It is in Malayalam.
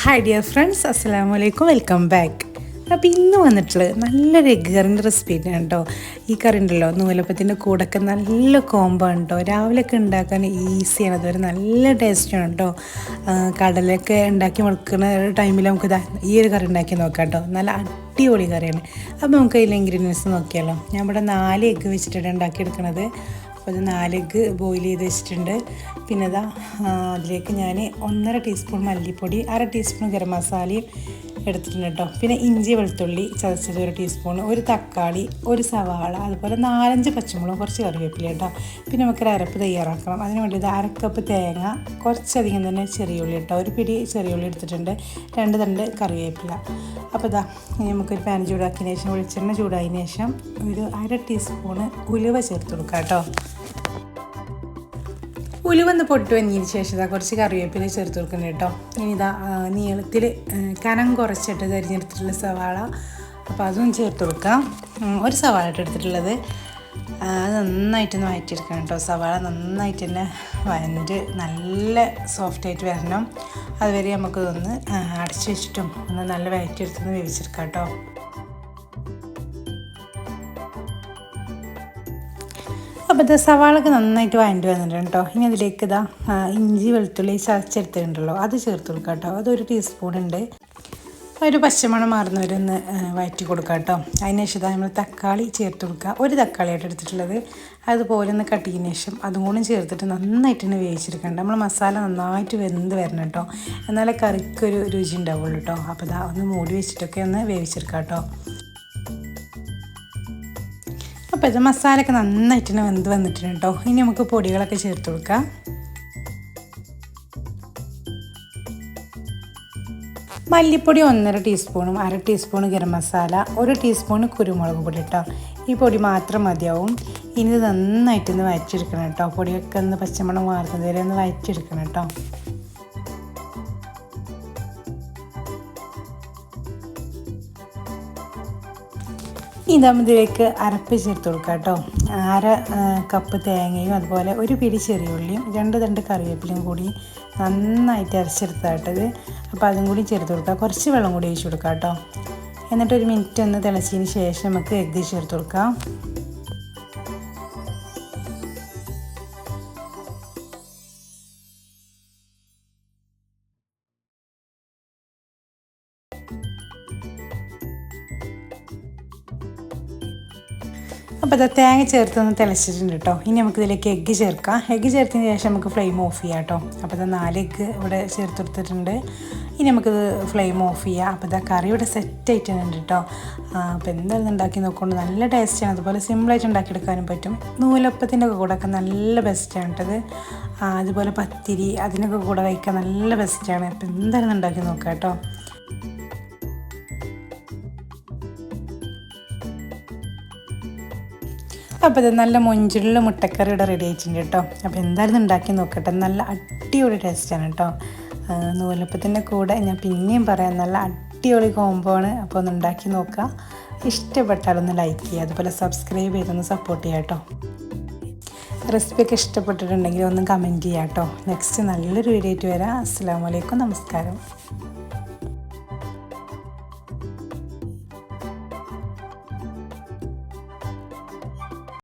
ഹായ് ഡിയർ ഫ്രണ്ട്സ് അസ്സാം വലൈക്കും വെൽക്കം ബാക്ക് അപ്പോൾ ഇന്ന് വന്നിട്ടുള്ളത് നല്ലൊരു എഗ് കറിന്റെ റെസിപ്പി ആണ് കേട്ടോ. ഈ കറി ഉണ്ടല്ലോ നൂലപ്പത്തിന്റെ കൂടൊക്കെ നല്ല കോമ്പോ ഉണ്ടോ രാവിലെ രാവിലെയൊക്കെ ഉണ്ടാക്കാൻ ഈസിയാണ് അതുവരെ നല്ല ടേസ്റ്റാണ് കേട്ടോ. കടലൊക്കെ ഉണ്ടാക്കി മുളക്കുന്ന ടൈമിൽ നമുക്ക് ഈ ഒരു കറി ഉണ്ടാക്കി നോക്കാം കേട്ടോ. നല്ല അടിപൊളി കറിയാണ് അപ്പോൾ നമുക്ക് അതിലെ ഇൻഗ്രീഡിയൻസ് നോക്കിയാലോ. ഞാൻ ഇവിടെ നാല് എഗ്ഗ് വെച്ചിട്ടാണ് ഉണ്ടാക്കിയെടുക്കണത്. അപ്പോൾ അത് നാല് എഗ്ഗ് ബോയിൽ ചെയ്ത് വെച്ചിട്ടുണ്ട്. പിന്നെ ഇതാ അതിലേക്ക് ഞാൻ ഒന്നര ടീസ്പൂൺ മല്ലിപ്പൊടി അര ടീസ്പൂൺ ഗരം മസാലയും എടുത്തിട്ടുണ്ട് കേട്ടോ. പിന്നെ ഇഞ്ചി വെളുത്തുള്ളി ചതച്ചത് ഒരു ടീസ്പൂൺ ഒരു തക്കാളി ഒരു സവാള അതുപോലെ നാലഞ്ച് പച്ചമുളകും കുറച്ച് കറിവേപ്പില കേട്ടോ. പിന്നെ നമുക്കൊരു അരപ്പ് തയ്യാറാക്കണം. അതിന് വേണ്ടി ഇത് അരക്കപ്പ് തേങ്ങ കുറച്ചധികം തന്നെ ചെറിയ ഉള്ളി കേട്ടോ. ഒരു പിടി ചെറിയ ഉള്ളി എടുത്തിട്ടുണ്ട്. രണ്ട് തണ്ട് കറിവേപ്പില. അപ്പോൾ ഇതാ നമുക്കൊരു പാൻ ചൂടാക്കിയതിന് ശേഷം വെളിച്ചെണ്ണ ചൂടായതിന് ശേഷം ഒരു അര ടീസ്പൂണ് ഉലുവ ചേർത്ത് കൊടുക്കാം കേട്ടോ. ഉലുവന്ന് പൊട്ട് വന്നതിന് ശേഷം കുറച്ച് കറിവേപ്പില ചേർത്ത് കൊടുക്കണം കേട്ടോ. ഇനി ഇതാ നീളത്തിൽ കനം കുറച്ചിട്ട് തിരഞ്ഞെടുത്തിട്ടുള്ള സവാള. അപ്പോൾ അതും ചേർത്ത് കൊടുക്കാം. ഒരു സവാള ഇട്ട് എടുത്തിട്ടുള്ളത്. അത് നന്നായിട്ടൊന്ന് വഴറ്റിയെടുക്കണം കേട്ടോ. സവാള നന്നായിട്ട് തന്നെ വഴണ്ട് നല്ല സോഫ്റ്റായിട്ട് വരണം. അതുവരെ നമുക്കിതൊന്ന് അടച്ച് വെച്ചിട്ടും ഒന്ന് നല്ല വഴറ്റിയെടുത്തൊന്ന് വേവിച്ചെടുക്കാം കേട്ടോ. അപ്പോൾ ഇത് സവാളൊക്കെ നന്നായിട്ട് വഴണ്ടി വന്നിട്ടുണ്ട്? കേട്ടോ ഇനി അതിലേക്ക് ഇതാ ഇഞ്ചി വെളുത്തുള്ളി ചതച്ചെടുത്തിട്ടുണ്ടല്ലോ അത് ചേർത്ത് കൊടുക്കാം കേട്ടോ. അതൊരു ടീസ്പൂൺ ഉണ്ട് ഒരു പച്ചമണം മാറുന്നവരൊന്ന് വഴറ്റി കൊടുക്കാം കേട്ടോ. അതിന് ശേഷം നമ്മൾ തക്കാളി ചേർത്ത് കൊടുക്കുക ഒരു തക്കാളിയായിട്ട് എടുത്തിട്ടുള്ളത്. അതുപോലെ ഒന്ന് കട്ടിയതിന് ശേഷം അതും കൂടി ചേർത്തിട്ട് നന്നായിട്ട് തന്നെ വേവിച്ചെടുക്കണ്ട നമ്മൾ മസാല നന്നായിട്ട് വെന്ത് വരണം കേട്ടോ. എന്നാലേ കറിക്കൊരു രുചി ഉണ്ടാവുള്ളൂ കേട്ടോ. അപ്പോൾ ഇതാ ഒന്ന് മൂടി വെച്ചിട്ടൊക്കെ ഒന്ന് വേവിച്ചെടുക്കാം കേട്ടോ. അപ്പോൾ ഇത് മസാലയൊക്കെ നന്നായിട്ട് തന്നെ വെന്ത് വന്നിട്ടുണ്ട് കേട്ടോ ഇനി നമുക്ക് പൊടികളൊക്കെ ചേർത്ത് കൊടുക്കാം. മല്ലിപ്പൊടി ഒന്നര ടീസ്പൂണും അര ടീസ്പൂൺ ഗരം മസാല ഒരു ടീസ്പൂൺ കുരുമുളക് പൊടി കേട്ടോ ഈ പൊടി മാത്രം മതിയാവും. ഇനി ഇത് നന്നായിട്ടൊന്ന് വഴറ്റിയെടുക്കണം കേട്ടോ പൊടിയൊക്കെ ഒന്ന് പച്ചമണം മാറുന്നത് വരെ ഒന്ന് വഴറ്റിയെടുക്കണം കേട്ടോ ഇതാകുമ്പോഴത്തേക്ക് അരപ്പ് ചേർത്ത് കൊടുക്കുക കേട്ടോ. അര കപ്പ് തേങ്ങയും അതുപോലെ ഒരു പിടി ചെറിയ ഉള്ളിയും രണ്ട് തണ്ട് കറിവേപ്പിലയും കൂടി നന്നായിട്ട് അരച്ചെടുത്തായിട്ടത്. അപ്പോൾ അതും കൂടി ചേർത്ത് കൊടുക്കുക കുറച്ച് വെള്ളം കൂടി ഒഴിച്ച് കൊടുക്കുക കേട്ടോ. എന്നിട്ട് ഒരു മിനിറ്റ് ഒന്ന് തിളച്ചതിന് ശേഷം നമുക്ക് എഗ്ഗ് ചേർത്ത് കൊടുക്കാം. അപ്പോൾ അത് തേങ്ങ ചേർത്തൊന്ന് തിളച്ചിട്ടുണ്ട് കേട്ടോ. ഇനി നമുക്ക് ഇതിലേക്ക് എഗ്ഗ് ചേർക്കാം. എഗ്ഗ് ചേർത്തതിന് ശേഷം നമുക്ക് ഫ്ലെയിം ഓഫ് ചെയ്യാം കേട്ടോ. അപ്പോൾ ഇത് നാല് എഗ്ഗ് ഇവിടെ ചേർത്ത് കൊടുത്തിട്ടുണ്ട്. ഇനി നമുക്കിത് ഫ്ലെയിം ഓഫ് ചെയ്യാം. അപ്പോൾ ഇതാ കറി ഇവിടെ സെറ്റ് ആയിട്ടുണ്ട് കേട്ടോ. അപ്പോൾ എന്തായാലും ഉണ്ടാക്കി നോക്കുകൊണ്ട് നല്ല ടേസ്റ്റാണ് അതുപോലെ സിമ്പിളായിട്ട് ഉണ്ടാക്കിയെടുക്കാനും പറ്റും. നൂലപ്പത്തിന്റെ ഒക്കെ കൂടെ ഒക്കെ നല്ല ബെസ്റ്റാണ് കേട്ടത് അതുപോലെ പത്തിരി അതിനൊക്കെ കൂടെ കഴിക്കാൻ നല്ല ബെസ്റ്റാണ് അപ്പോൾ എന്തായാലും ഉണ്ടാക്കി നോക്കാം കേട്ടോ. അപ്പോൾ ഇത് നല്ല മുഞ്ചുള്ള മുട്ടക്കറി ഇവിടെ റെഡി ആയിട്ടുണ്ട് കേട്ടോ. അപ്പോൾ എന്തായാലും ഉണ്ടാക്കി നോക്കട്ടെ. നല്ല അടിപൊളി ടേസ്റ്റാണ് കേട്ടോ. നൂലപ്പത്തിന്റെ കൂടെ ഞാൻ പിന്നെയും പറയാം. നല്ല അടിപൊളി കോംബോ ആണ്. അപ്പോൾ ഒന്ന് ഉണ്ടാക്കി നോക്കുക ഇഷ്ടപ്പെട്ടാലൊന്ന് ലൈക്ക് ചെയ്യുക. അതുപോലെ സബ്സ്ക്രൈബ് ചെയ്തൊന്ന് സപ്പോർട്ട് ചെയ്യാം കേട്ടോ. റെസിപ്പിയൊക്കെ ഇഷ്ടപ്പെട്ടിട്ടുണ്ടെങ്കിൽ ഒന്ന് കമന്റ് ചെയ്യാം കേട്ടോ. നെക്സ്റ്റ് നല്ലൊരു വീഡിയോ ആയിട്ട് വരാം. അസ്സാം വലൈക്കും നമസ്കാരം.